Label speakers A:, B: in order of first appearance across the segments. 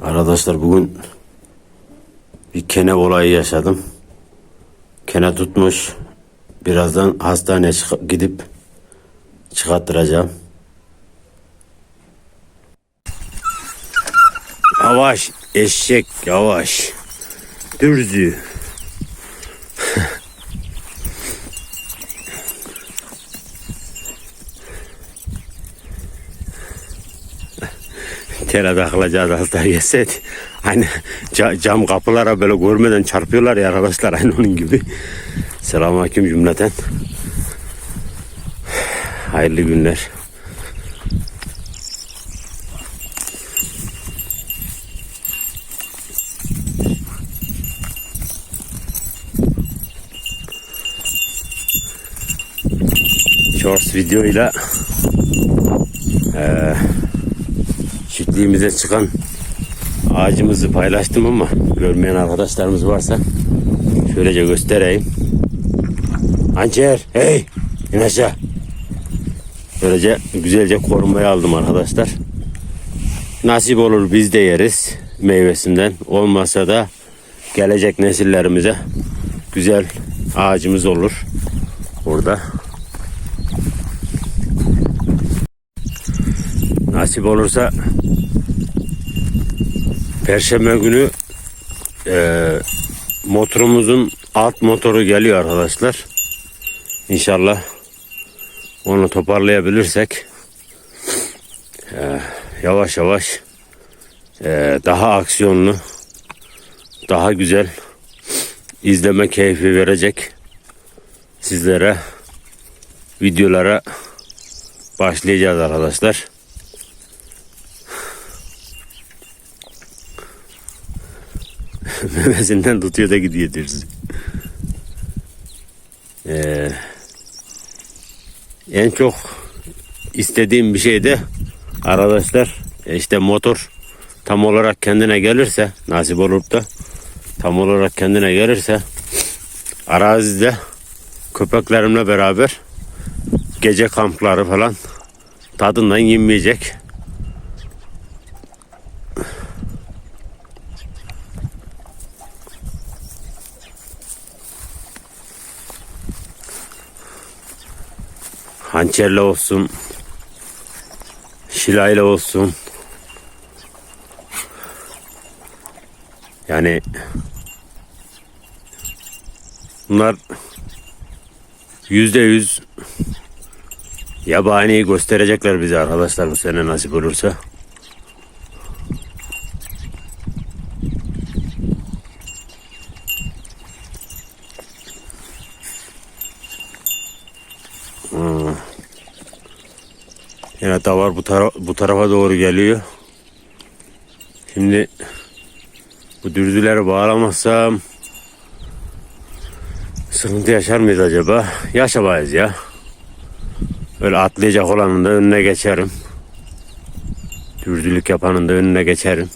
A: Arkadaşlar bugün bir kene olayı yaşadım. Kene tutmuş. Birazdan hastaneye çık- gidip çıkarttıracağım. Yavaş eşek yavaş. Dürzü. Tele takılacağız hasta yeseydi. Hani ca- cam kapılara böyle görmeden çarpıyorlar ya arkadaşlar aynı onun gibi. Selamünaleyküm cümleten. Hayırlı günler. Shorts videoyla eee çiftliğimize çıkan ağacımızı paylaştım ama görmeyen arkadaşlarımız varsa şöylece göstereyim. Hançer hey in aşağı. Böylece güzelce korumaya aldım arkadaşlar. Nasip olur biz de yeriz meyvesinden. Olmasa da gelecek nesillerimize güzel ağacımız olur. Burada. Nasip olursa Perşembe günü eee, motorumuzun alt motoru geliyor arkadaşlar. İnşallah onu toparlayabilirsek eee, yavaş yavaş eee, daha aksiyonlu, daha güzel izleme keyfi verecek sizlere videolara başlayacağız arkadaşlar. Memesinden tutuyor da gidiyor diyoruz. Ee, en çok istediğim bir şey de arkadaşlar e, işte motor tam olarak kendine gelirse nasip olup da tam olarak kendine gelirse arazide köpeklerimle beraber gece kampları falan tadından yenmeyecek. Hançerle olsun, şilayla olsun. Yani bunlar yüzde yüz yabani gösterecekler bize arkadaşlar bu sene nasip olursa. Yine davar bu, tara bu tarafa doğru geliyor. Şimdi bu dürzüleri bağlamazsam sıkıntı yaşar mıyız acaba? Yaşamayız ya. Böyle atlayacak olanın da önüne geçerim. Dürzülük yapanın da önüne geçerim.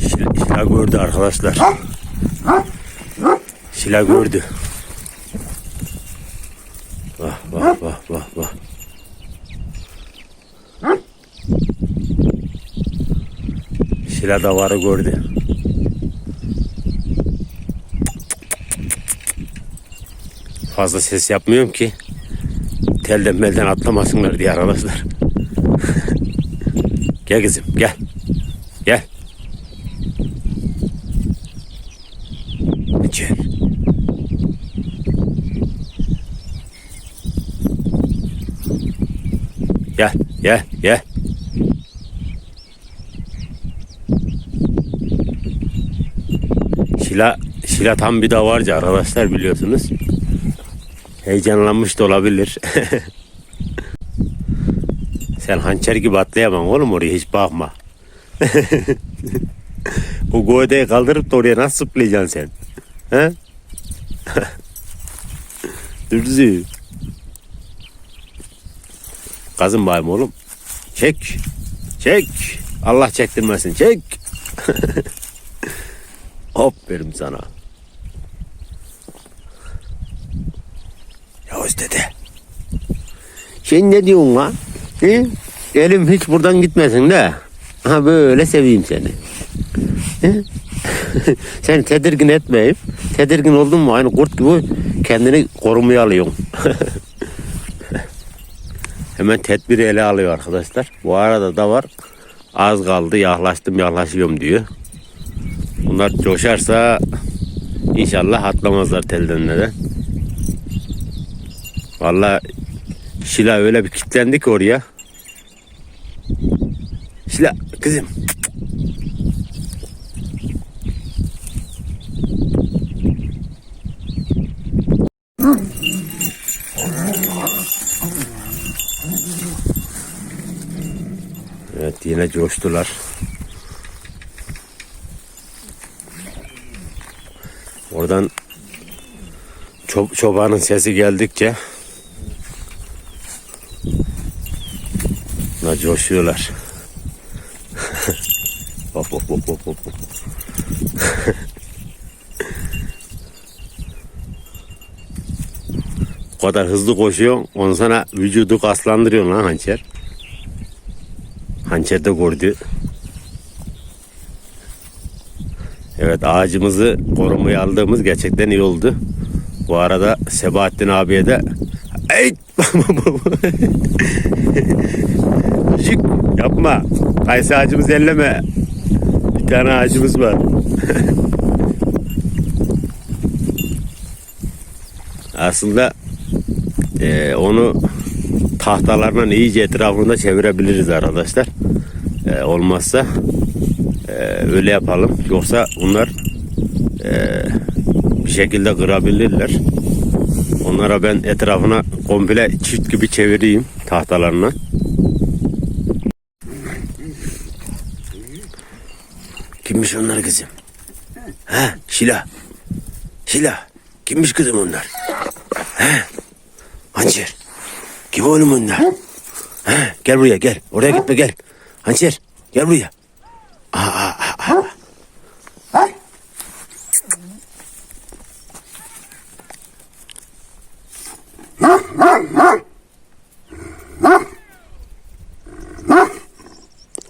A: Şila, şila gördü arkadaşlar. Şila gördü. Vah vah vah vah vah. Şila davarı gördü. Fazla ses yapmıyorum ki telden melden atlamasınlar diye arkadaşlar. gel kızım gel. Gel. Gel. Gel, gel. Şila, Şila tam bir davarcı arkadaşlar biliyorsunuz. Heyecanlanmış da olabilir. Sen hançer gibi atlayamam oğlum oraya hiç bakma. o godeyi kaldırıp da oraya nasıl zıplayacaksın sen? He? Dürzü. Kazın bayım oğlum. Çek. Çek. Allah çektirmesin. Çek. Verim sana. Yavuz dede. Sen ne diyorsun lan? He? Elim hiç buradan gitmesin de. Ha böyle seveyim seni. Sen tedirgin etmeyip, tedirgin oldun mu aynı kurt gibi kendini korumaya alıyorsun. Hemen tedbiri ele alıyor arkadaşlar. Bu arada da var. Az kaldı yaklaştım yaklaşıyorum diyor. Bunlar coşarsa inşallah atlamazlar telden neden. Vallahi Şila öyle bir kilitlendi ki oraya. Şila kızım. Evet yine coştular. Oradan çob- çobanın sesi geldikçe Bunlar coşuyorlar. hop hop hop hop. hop. Bu kadar hızlı koşuyor. Ondan sonra vücudu kaslandırıyor lan hançer. Hançer de gördü. Evet ağacımızı korumaya aldığımız gerçekten iyi oldu. Bu arada Sebahattin abiye de Ey! Küçük yapma. Kayısı ağacımızı elleme. Bir tane ağacımız var. Aslında eee, onu tahtalarla iyice etrafında çevirebiliriz arkadaşlar. Eee, olmazsa eee, öyle yapalım. Yoksa bunlar eee, bir şekilde kırabilirler. Onlara ben etrafına komple çift gibi çevireyim tahtalarına. Kimmiş onlar kızım? He, Şila. Şila. Kimmiş kızım onlar? He? Hançer. Kim oğlum onlar? He, gel buraya gel. Oraya gitme gel. Hançer. Gel buraya. Aa, aa, aa, aa.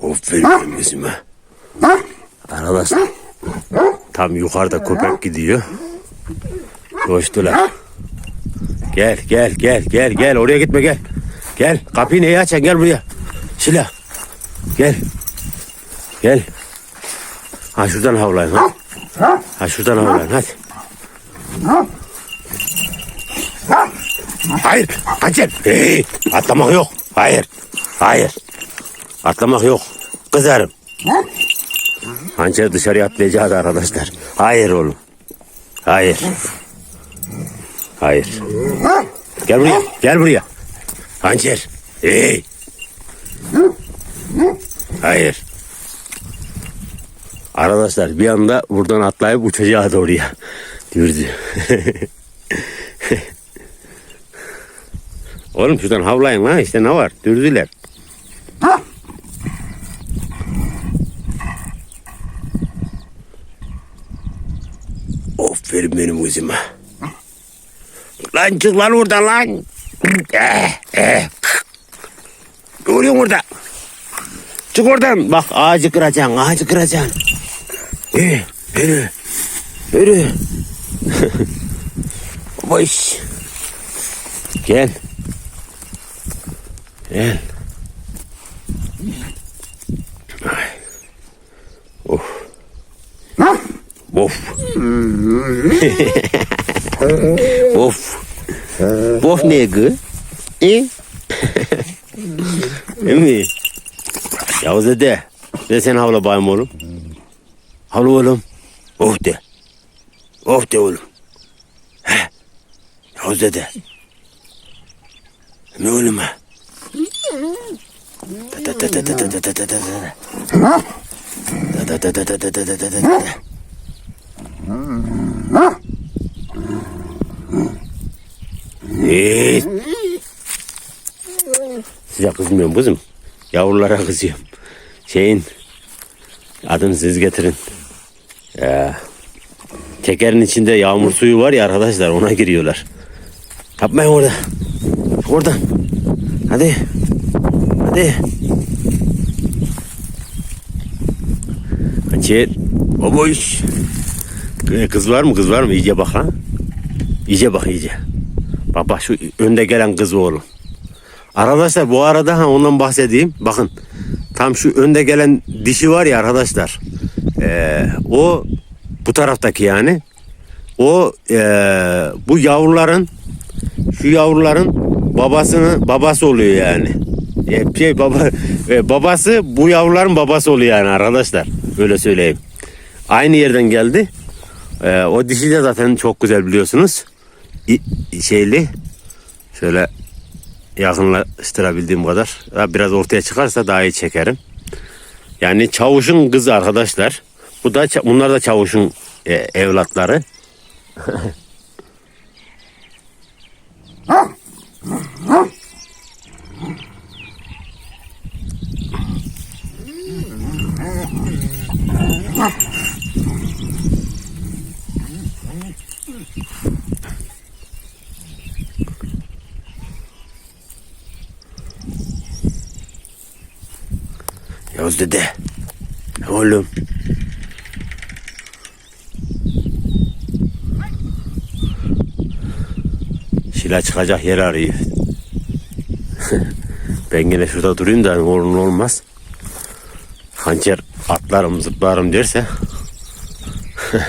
A: Aferin kızıma. Arkadaşlar tam yukarıda köpek gidiyor. Koştular. Gel gel gel gel gel oraya gitme gel. Gel kapıyı neye açan gel buraya. Şila. Gel. Gel. Ha şuradan havlayın ha. Ha şuradan havlayın hadi. Hayır. Kaçın. Hey, atlamak yok. Hayır. Hayır. Atlamak yok. Kızarım. Hançer dışarıya atlayacağız arkadaşlar. Hayır oğlum. Hayır. Hayır. Gel buraya. Gel buraya. Hançer. Hey. Hayır. Arkadaşlar bir anda buradan atlayıp uçacağız oraya. Dürdü. Oğlum şuradan havlayın lan işte ne var? Dürdüler. Aferin benim kızıma. Lan çık lan oradan lan. Eh, eh. Oluyor orada? Çık oradan. Bak ağacı kıracaksın, ağacı kıracaksın. Eh, yürü. Yürü. Boş. Gel. Gel. Ay. Of. Of. of. Of ne gı? E? Değil mi? Yavuz dede. De sen havla bayım oğlum. Havla oğlum. Of de. Of de oğlum. He. Yavuz dede. Ne oğlum ha? Ta ta ta ta ta ta ta ta ta ta ta. Ta ta ta ta ta ta ta ta ta ta ta. Ee, size kızmıyorum kızım. Yavrulara kızıyorum. Şeyin adını siz getirin. Ya, tekerin içinde yağmur suyu var ya arkadaşlar ona giriyorlar. Yapmayın orada. Oradan. Hadi. Hadi. Hançer. Baboş. Ee, Kız var mı kız var mı? İyice bak ha. İyice bak iyice. Bak bak şu önde gelen kız oğlum. Arkadaşlar bu arada ha ondan bahsedeyim. Bakın tam şu önde gelen dişi var ya arkadaşlar. Ee, o bu taraftaki yani. O ee, bu yavruların şu yavruların babasını babası oluyor yani. E, Şey baba e, babası bu yavruların babası oluyor yani arkadaşlar. Öyle söyleyeyim. Aynı yerden geldi. E, o dişi de zaten çok güzel biliyorsunuz. İ- şeyli. Şöyle yakınlaştırabildiğim kadar. Biraz ortaya çıkarsa daha iyi çekerim. Yani çavuşun kızı arkadaşlar. Bu da bunlar da çavuşun e, evlatları. Dede. Oğlum. Şila çıkacak yer arıyor. ben yine şurada durayım da olur olmaz. Hançer atlarım zıplarım derse.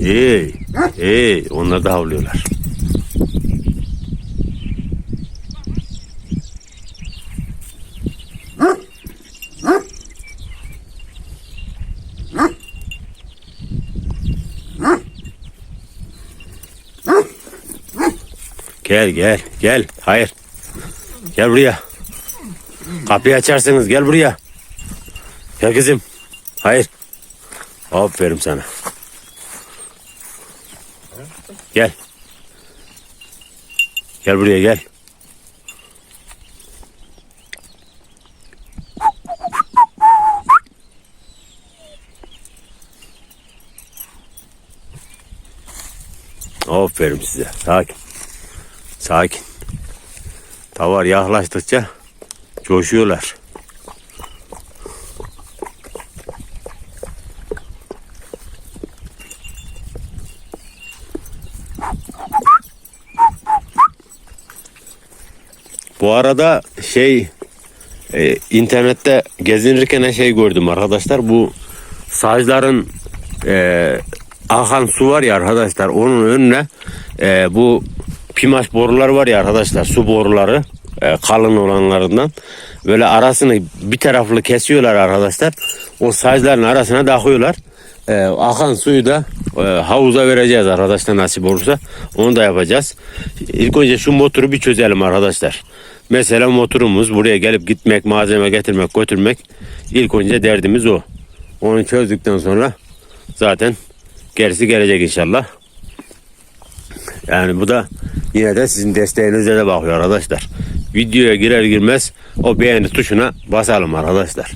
A: Ey, ey, onlar da havlıyorlar. Gel gel gel. Hayır. Gel buraya. Kapıyı açarsınız gel buraya. Gel kızım. Hayır. Aferin sana. Gel. Gel buraya gel. Aferin size. Sakin. Sakin. Tavar yaklaştıkça coşuyorlar. Bu arada şey e, internette gezinirken şey gördüm arkadaşlar. Bu sazların e, akan su var ya arkadaşlar onun önüne e, bu pimaş borular var ya arkadaşlar su boruları e, kalın olanlarından böyle arasını bir taraflı kesiyorlar arkadaşlar. O sazların arasına takıyorlar. E, akan suyu da e, havuza vereceğiz arkadaşlar nasip olursa. Onu da yapacağız. İlk önce şu motoru bir çözelim arkadaşlar. Mesela motorumuz buraya gelip gitmek, malzeme getirmek, götürmek ilk önce derdimiz o. Onu çözdükten sonra zaten gerisi gelecek inşallah. Yani bu da yine de sizin desteğinize de bakıyor arkadaşlar. Videoya girer girmez o beğeni tuşuna basalım arkadaşlar.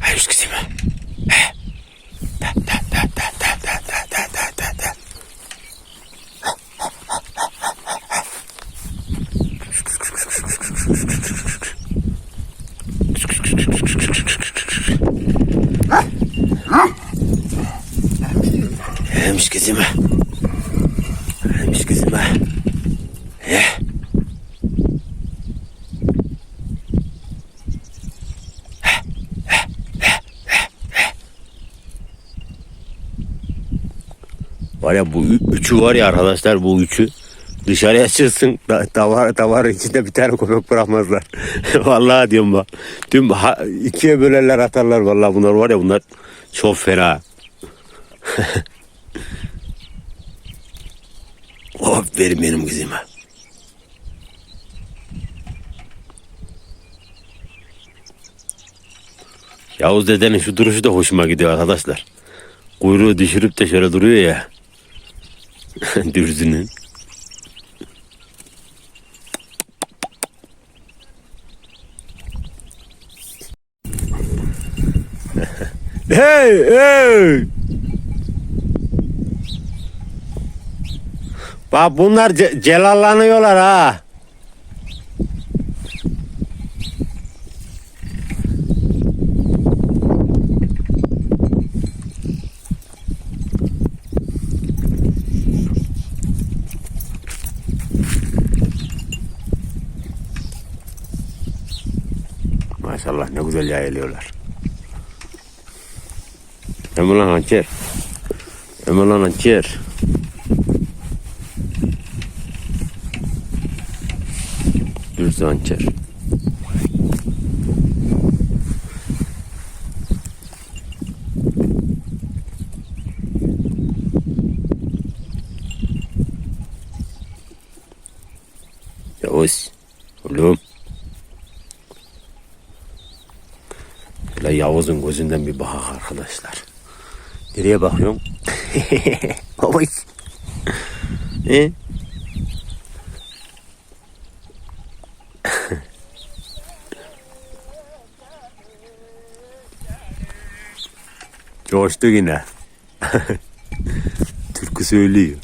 A: Hayır kızım. Hemş kızım. Hemş kızım. Eh. Var bu üçü var ya arkadaşlar bu üçü dışarıya çıksın da, davar, davar içinde bir tane köpek bırakmazlar. vallahi diyorum bak. Tüm ha, ikiye bölerler atarlar vallahi bunlar var ya bunlar çok fena. Aferin benim kızıma. Yavuz dedenin şu duruşu da hoşuma gidiyor arkadaşlar. Kuyruğu düşürüp de şöyle duruyor ya. Dürzünün. hey hey. Bak bunlar ce celallanıyorlar ha. Yayılıyorlar. Emre lan hançer. Emre lan hançer. Düz hançer. Yavuz. Oğlum. Şöyle Yavuz'un gözünden bir bakak arkadaşlar. Nereye bakıyorum? Oy. e? Coştu yine. Türkü söylüyor.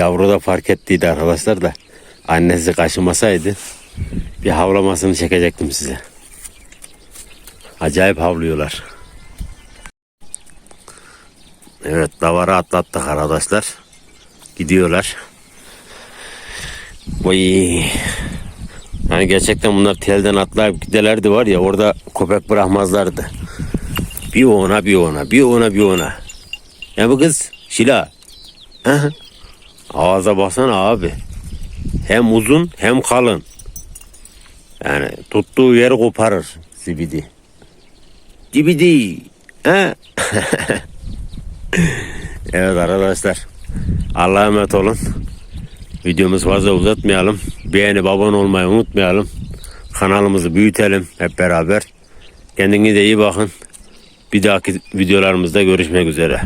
A: Yavru da fark ettiydi arkadaşlar da annesi kaşımasaydı bir havlamasını çekecektim size. Acayip havlıyorlar. Evet davara atlattık arkadaşlar. Gidiyorlar. Vay. Yani gerçekten bunlar telden atlayıp gidelerdi var ya orada köpek bırakmazlardı. Bir ona bir ona bir ona bir ona. Ya bu kız Şila. Hı? Ağza baksana abi. Hem uzun hem kalın. Yani tuttuğu yeri koparır zibidi. Zibidi. He? evet arkadaşlar. Allah'a emanet olun. Videomuzu fazla uzatmayalım. Beğenip abone olmayı unutmayalım. Kanalımızı büyütelim hep beraber. Kendinize iyi bakın. Bir dahaki videolarımızda görüşmek üzere.